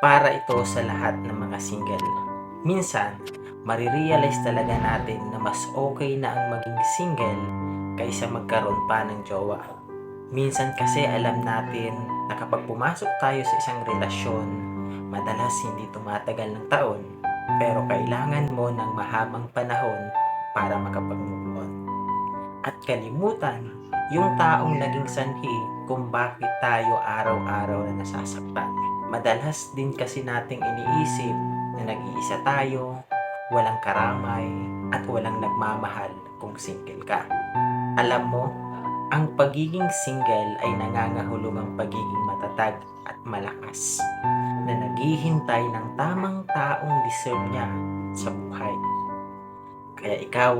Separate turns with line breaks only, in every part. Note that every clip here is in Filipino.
para ito sa lahat ng mga single. Minsan, marirealize talaga natin na mas okay na ang maging single kaysa magkaroon pa ng jowa. Minsan kasi alam natin na kapag pumasok tayo sa isang relasyon, madalas hindi tumatagal ng taon, pero kailangan mo ng mahabang panahon para makapag-move on. At kalimutan yung taong naging sanhi kung bakit tayo araw-araw na nasasaktan. Madalas din kasi nating iniisip na nag-iisa tayo, walang karamay, at walang nagmamahal kung single ka. Alam mo, ang pagiging single ay nangangahulog ang pagiging matatag at malakas na naghihintay ng tamang taong deserve niya sa buhay. Kaya ikaw,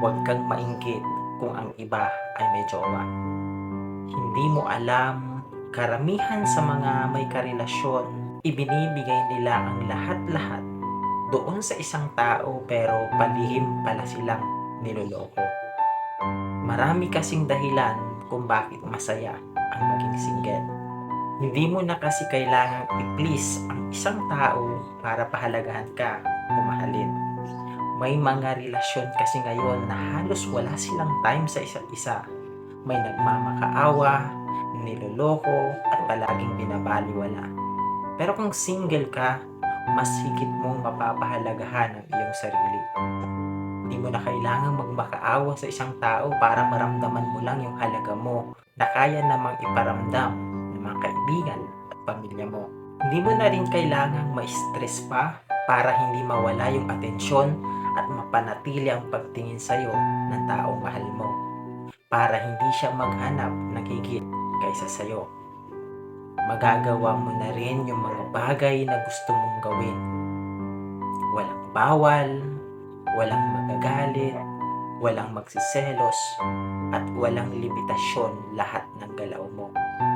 huwag kang mainggit kung ang iba ay may jowa. Hindi mo alam, karamihan sa mga may karelasyon, ibinibigay nila ang lahat-lahat doon sa isang tao pero palihim pala silang niloloko. Marami kasing dahilan kung bakit masaya ang maging single. Hindi mo na kasi kailangang i-please ang isang tao para pahalagahan ka o mahalin. May mga relasyon kasi ngayon na halos wala silang time sa isa't isa. May nagmamakaawa, niloloko, at palaging binabaliwala. Pero kung single ka, mas higit mong mapapahalagahan ang iyong sarili. Hindi mo na kailangang magmakaawa sa isang tao para maramdaman mo lang yung halaga mo na kaya namang iparamdam ng mga kaibigan at pamilya mo. Hindi mo na rin kailangang ma-stress pa para hindi mawala yung atensyon at mapanatili ang pagtingin sa'yo ng taong mahal mo para hindi siya maghanap ng higit kaysa sa'yo. Magagawa mo na rin yung mga bagay na gusto mong gawin. Walang bawal, walang magagalit, walang magsiselos, at walang limitasyon lahat ng galaw mo.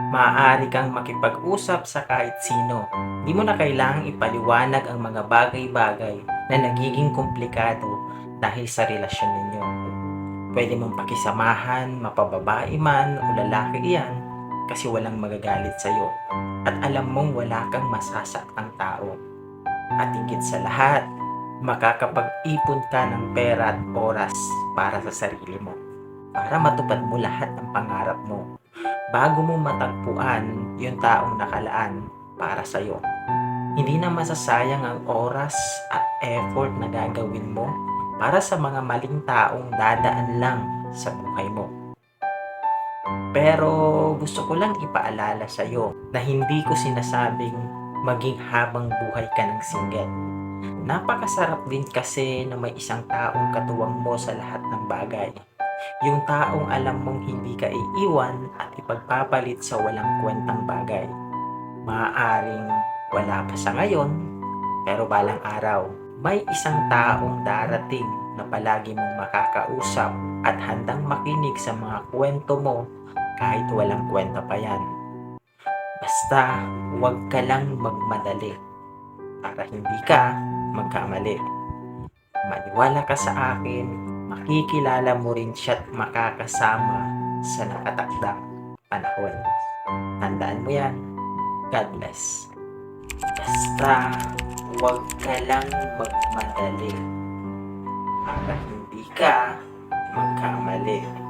Maaari kang makipag-usap sa kahit sino. Di mo na kailangang ipaliwanag ang mga bagay-bagay na nagiging komplikado dahil sa relasyon ninyo. Pwede mong pakisamahan, mapababae man o lalaki iyan kasi walang magagalit sa'yo. At alam mong wala kang masasaktang tao. At higit sa lahat, makakapag-ipon ka ng pera at oras para sa sarili mo. Para matupad mo lahat ng pangarap mo. Bago mo matagpuan yung taong nakalaan para sa'yo. Hindi na masasayang ang oras at effort na gagawin mo para sa mga maling taong dadaan lang sa buhay mo. Pero gusto ko lang ipaalala sa iyo na hindi ko sinasabing maging habang buhay ka ng single. Napakasarap din kasi na may isang taong katuwang mo sa lahat ng bagay. Yung taong alam mong hindi ka iiwan at ipagpapalit sa walang kwentang bagay. Maaaring wala pa sa ngayon, pero balang araw, may isang taong darating na palagi mong makakausap at handang makinig sa mga kwento mo kahit walang kwenta pa yan. Basta huwag ka lang magmadali para hindi ka magkamali. Maniwala ka sa akin, makikilala mo rin siya at makakasama sa nakatakdang panahon. Tandaan mo yan. God bless. Basta huwag ka lang magmadali para hindi ka Cả mày!